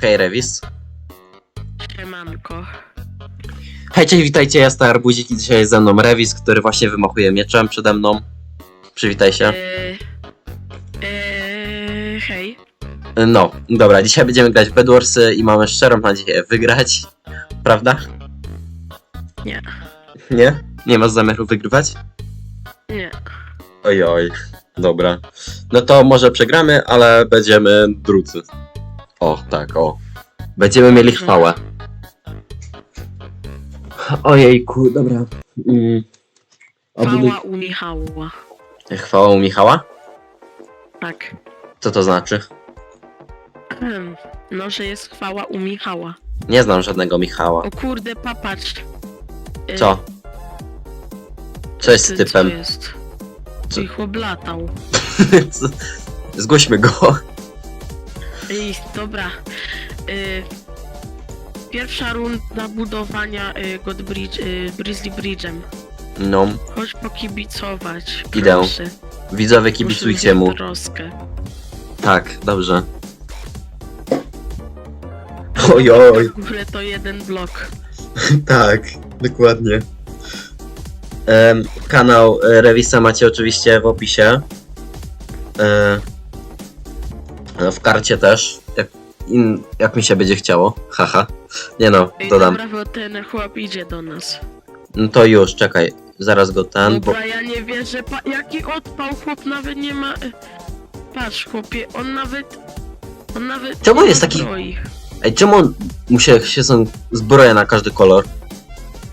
Hej, Revis. Siemanko. Hej, cześć, witajcie, ja jestem Arbuzik i dzisiaj jest ze mną Revis, który właśnie wymachuje mieczem przede mną. Przywitaj się. Eee, eee, hej. No, dobra, dzisiaj będziemy grać w Bedwarsy i mamy szczerą nadzieję wygrać. Prawda? Nie. Nie? Nie masz zamiaru wygrywać? Nie. Ojoj, dobra. No to może przegramy, ale będziemy drudzy. O, tak, o. Będziemy mieli chwałę. Ojejku, dobra. Mm. Obuduj- Chwała u Michała. Chwała u Michała? Tak. Co to znaczy? Ehem. No, że jest chwała u Michała. Nie znam żadnego Michała. O kurde, papatrz. Eee, Co? Co jest z ty- typem? Co jest? Co? Zgłośmy go. Ej, dobra. Eee, pierwsza runda budowania y, Godbridge, y, Grizzly Bridge'em. No, Chodź pokibicować. Idę. Proszę. widzowie kibicujcie mu. Mieć Troskę. Tak, dobrze. Ojoj. W górę to jeden blok. Tak, dokładnie. Em, kanał e, Rewisa macie oczywiście w opisie. E, w karcie też. Jak, in, jak mi się będzie chciało. Haha. Nie no, Ej, dodam. dobra, bo ten chłop idzie do nas. No to już, czekaj. Zaraz go ten, bo... Dobra, ja nie wierzę, pa, jaki odpał, chłop nawet nie ma... e, Patrz, chłopie, on nawet... On nawet... Czemu nie jest ma taki- zbroi. Ej, czemu on mu się, się są zbroje na każdy kolor?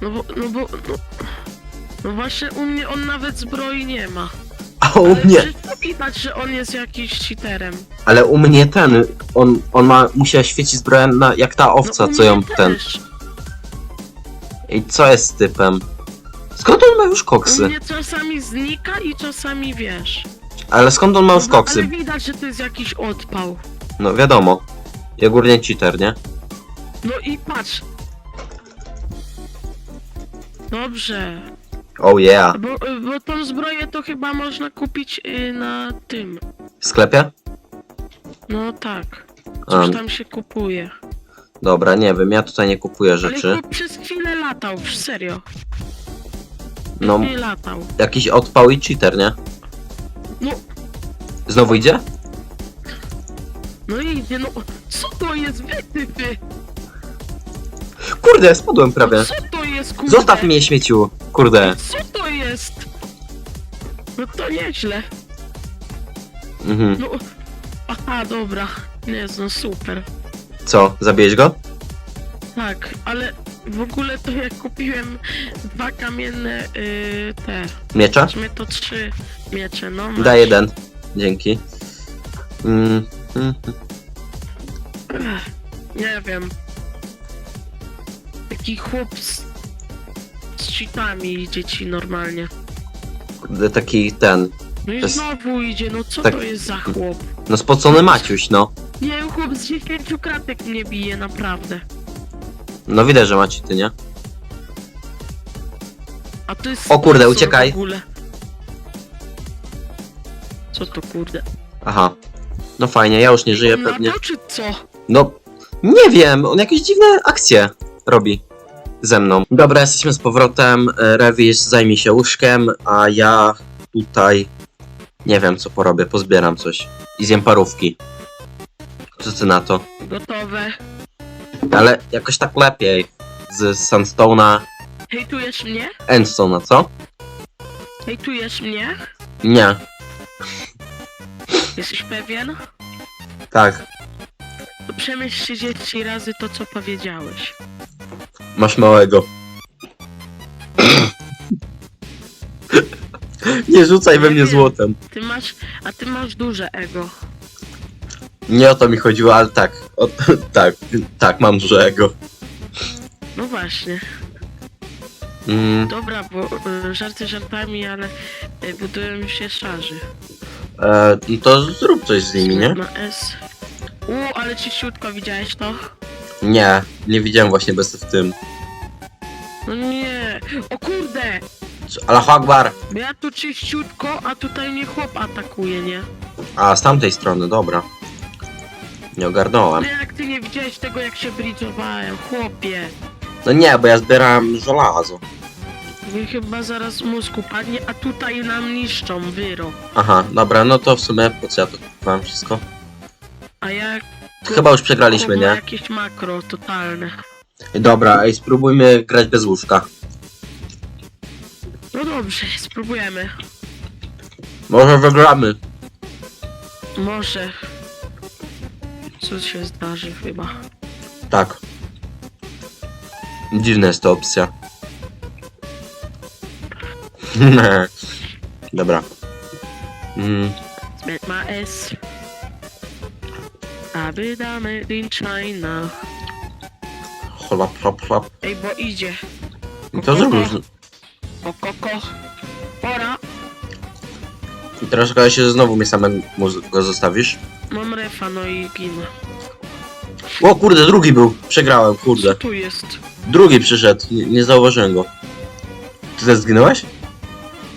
No bo, no bo... No, no właśnie, u mnie on nawet zbroi nie ma. A u Ale mnie, widać, że on jest jakiś cheaterem. ale u mnie ten, on, on ma, mu się świeci zbroja na, jak ta owca, no, u co ją mnie ten. też. I co jest z typem? Skąd on ma już U koksy? mnie czasami znika i czasami wiesz. Ale skąd on ma już No, koksy? Ale widać, że to jest jakiś odpał. No wiadomo. I ogólnie cheater, nie? No i patrz. Dobrze. Oh yeah. Bo, bo tą zbroję to chyba można kupić y, na tym. W sklepie? No tak. Coś tam się kupuje. dobra, nie wiem, ja tutaj nie kupuję Ale rzeczy. chłop przez chwilę latał, serio. No, Nie latał. jakiś odpał i cheater, nie? No, Znowu idzie? no idzie, no. Co to jest wytypy? Kurde, spadłem prawie. Co to jest, kurde? Zostaw mnie, śmieciu. Kurde. Co to jest? No to nieźle. Mhm. No. Aha, dobra. Nie, no super. Co, zabiłeś go? Tak, ale w ogóle to jak kupiłem dwa kamienne y, te, Miecza? weźmy to trzy miecze, no masz. Daj jeden. Dzięki. Mm, mm, Ech, Nie wiem. Taki chłop z cheatami idzie ci normalnie. kurde, taki ten. No i jest- znowu idzie, no co tak- to jest za chłop? No spocony Maciuś, no. Nie, chłop z 10 kratek mnie bije, naprawdę. No widać, że macie ty, nie? A to jest O kurde, sponsor uciekaj. W ogóle. Co to kurde? Aha. No fajnie, ja już nie żyję On pewnie. latał, czy co? No, nie wiem, on jakieś dziwne akcje robi ze mną. Dobra, jesteśmy z powrotem. e, Rewis zajmie się łóżkiem, a ja tutaj nie wiem co porobię, pozbieram coś i zjem parówki. Co ty na to? Gotowe. Ale jakoś tak lepiej. Z Sandstone'a, Hejtujesz mnie? Endstone'a, co? Hejtujesz mnie? Nie, Jesteś pewien? tak. To przemyśl 30 razy to, co powiedziałeś. Masz małego. Nie rzucaj we mnie złotem. Ty masz, a ty masz duże ego. Nie o to mi chodziło, ale tak. O, tak, tak, mam duże ego. No właśnie. Mm, Dobra, bo y, żarty żartami, ale y, budują się szarzy. e, no to zrób coś z nimi, nie? Na S. U, ale czyściutko widziałeś to? Nie, nie widziałem właśnie bez w tym. No nie. O kurde! Allahu Akbar! Ja tu czyściutko, a tutaj mnie chłop atakuje, nie? A, z tamtej strony, dobra. Nie ogarnąłem. No jak ty nie widziałeś tego jak się bridge'owałem, chłopie. No nie, bo ja zbierałem żelazo. Chyba zaraz mózg upadnie, a tutaj nam niszczą wyro. Aha, dobra, no to w sumie po co ja to kupowałem wszystko? A jak Chyba już przegraliśmy, nie? jakieś makro totalne. Dobra, ej, spróbujmy grać bez łóżka. No dobrze, spróbujemy. Może wygramy. Może. Co się zdarzy chyba. Tak. Dziwna jest to opcja. Dobra. Mm, ma S. Aby damy in China. chlap, chlap, chlap. Ej, bo idzie. To zrób już. O koko. Pora. I teraz się znowu mnie samego go zostawisz. Mam refa, no i ginę. O kurde, drugi był. Przegrałem, Co kurde. tu jest? Drugi przyszedł, nie, nie zauważyłem go. Ty też zginąłeś?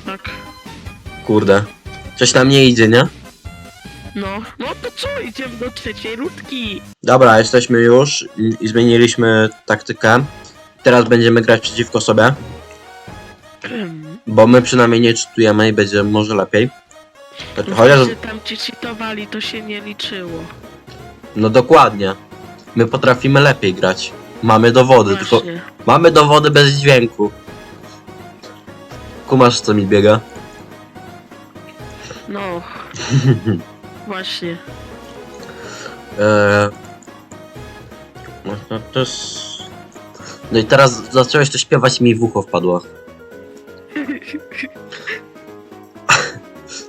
Tak. Kurde. Coś nam nie idzie, nie? No, no to co? Idziemy do trzeciej rundki. Dobra, jesteśmy już i i zmieniliśmy taktykę. Teraz będziemy grać przeciwko sobie, bo my przynajmniej nie czytujemy i będzie może lepiej. No Chociaż, że tam ci cheatowali, to się nie liczyło. no dokładnie. My potrafimy lepiej grać. Mamy dowody, tylko Właśnie. mamy dowody bez dźwięku. Kumasz co mi biega? No. Właśnie. Eee... No, to jest... No i teraz zacząłeś to śpiewać i mi w ucho wpadło.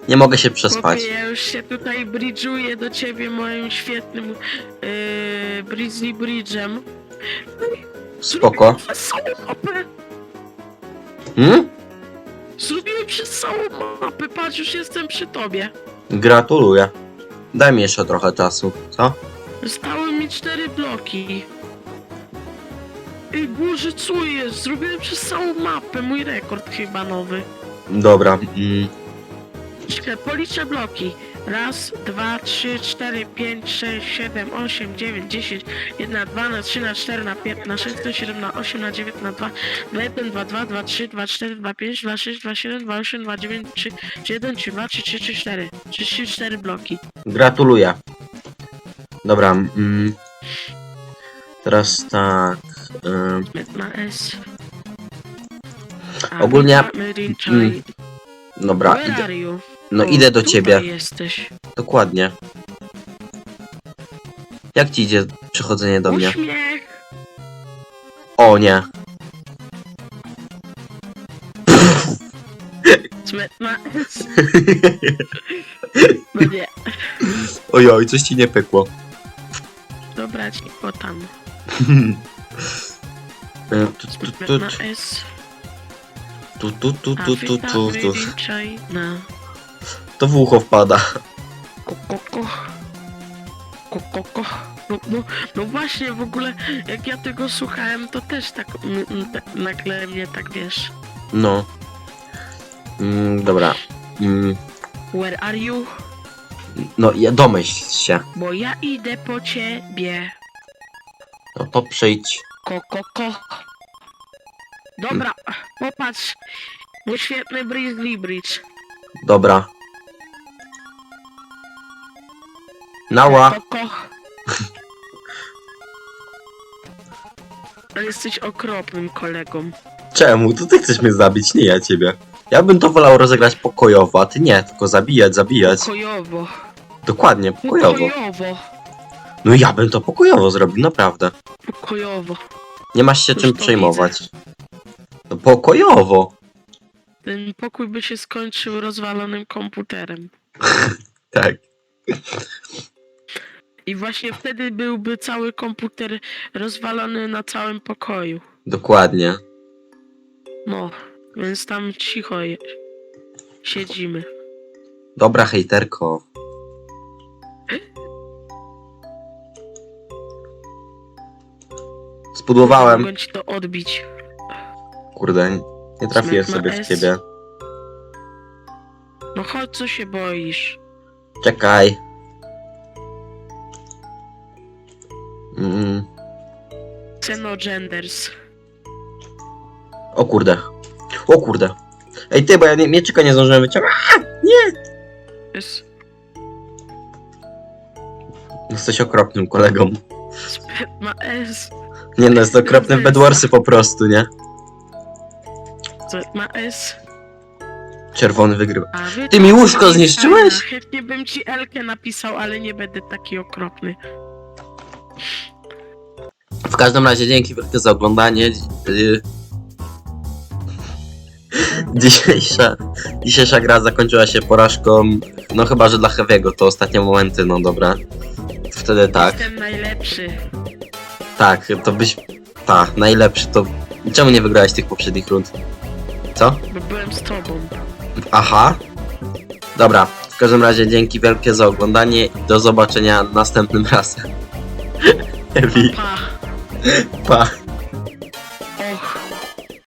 Nie mogę się przespać. Chłopie, ja już się tutaj bridżuję do ciebie moim świetnym yy, Grizzly Bridge'em. Spoko. Zrobiłem przez całą mapę! Hmm? Zrobiłem przez całą mapę, patrz, już jestem przy tobie. Gratuluję. Daj mi jeszcze trochę czasu, co? Zostały mi cztery bloki. Ej Boże, co jest? Zrobiłem przez całą mapę, mój rekord chyba nowy. Dobra. Mm. Czekaj, policzę bloki. Raz, dwa, trzy, cztery, pięć, sześć, siedem, osiem, dziewięć, dziesięć, jedna, dwa, na trzy, na cztery, na pięć, na sześć, na siedem, na osiem, na dziewięć, na dwa, dwa, jeden, dwa, dwa, dwa, trzy, dwa, cztery, dwa, pięć, dwa, sześć, dwa, siedem, dwa, osiem, dwa, dziewięć, trzy, trzy, jeden, trzy, dwa, trzy, trzy, trzy, cztery. Trzy, trzy, cztery bloki. Gratuluję. Dobra. Mm. Teraz tak. Na S. Ogólnie- Made mm, Dobra, Where idę. are you? No O, idę do tutaj ciebie. jesteś. Dokładnie. Jak ci idzie przychodzenie do mnie? Uśmiech. O nie. Smetna S. No nie. Ojoj, coś ci nie pykło. Dobra, ci go tam. E, tu, tu, tu, Smetna S. tu, tu, tu, A tu, tu, tu, tu. China. To w ucho wpada. Kokoko. Kokoko. No, no, no właśnie, w ogóle jak ja tego słuchałem, to też tak mm, mm, tak nagle mnie tak wiesz. No. Mm, dobra. Mm, Where are you? no, ja domyśl się. Bo ja idę po ciebie. No to przyjdź. Kokoko. Dobra, popatrz. Mój świetny Grizzly Bridge. Dobra. Nała. Koko. Ale jesteś okropnym kolegą. Czemu? To ty chcesz mnie zabić, nie ja ciebie. Ja bym to wolał rozegrać pokojowo, a ty nie, tylko zabijać, zabijać. Pokojowo. Dokładnie, pokojowo. Pokojowo. No ja bym to pokojowo zrobił, naprawdę. Pokojowo. Nie masz się Już czym to przejmować. No pokojowo. Ten pokój by się skończył rozwalonym komputerem. Tak. I właśnie wtedy byłby cały komputer rozwalony na całym pokoju. Dokładnie. No, więc tam cicho je. siedzimy. Dobra, hejterko. Spudłowałem. Mogę ci to odbić. Kurde, nie trafiłem sobie w S. ciebie. No chodź, co się boisz? Czekaj. Xenogenders. O kurde. O kurde. Ej ty, bo ja nie, mieczyka nie zdążyłem wyciągnąć. Jest Jesteś okropnym kolegą. ma S. Nie no, jest okropny w Bedwarsy po prostu, nie? Ma S. Czerwony wygrywa. A wy Ty mi łóżko zniszczyłeś? Chętnie bym ci Elkę napisał, ale nie będę taki okropny. W każdym razie dzięki wielkie za oglądanie. Yy, Dzisiejsza, dzisiejsza gra zakończyła się porażką, no chyba, że dla Heavy'ego to ostatnie momenty, no dobra. Wtedy tak, Jestem najlepszy. tak, to byś, tak, najlepszy, to czemu nie wygrałeś tych poprzednich rund? Co? Bo byłem z tobą. Aha. Dobra, w każdym razie dzięki wielkie za oglądanie i do zobaczenia następnym razem. Heavy, Pa. pa. Och.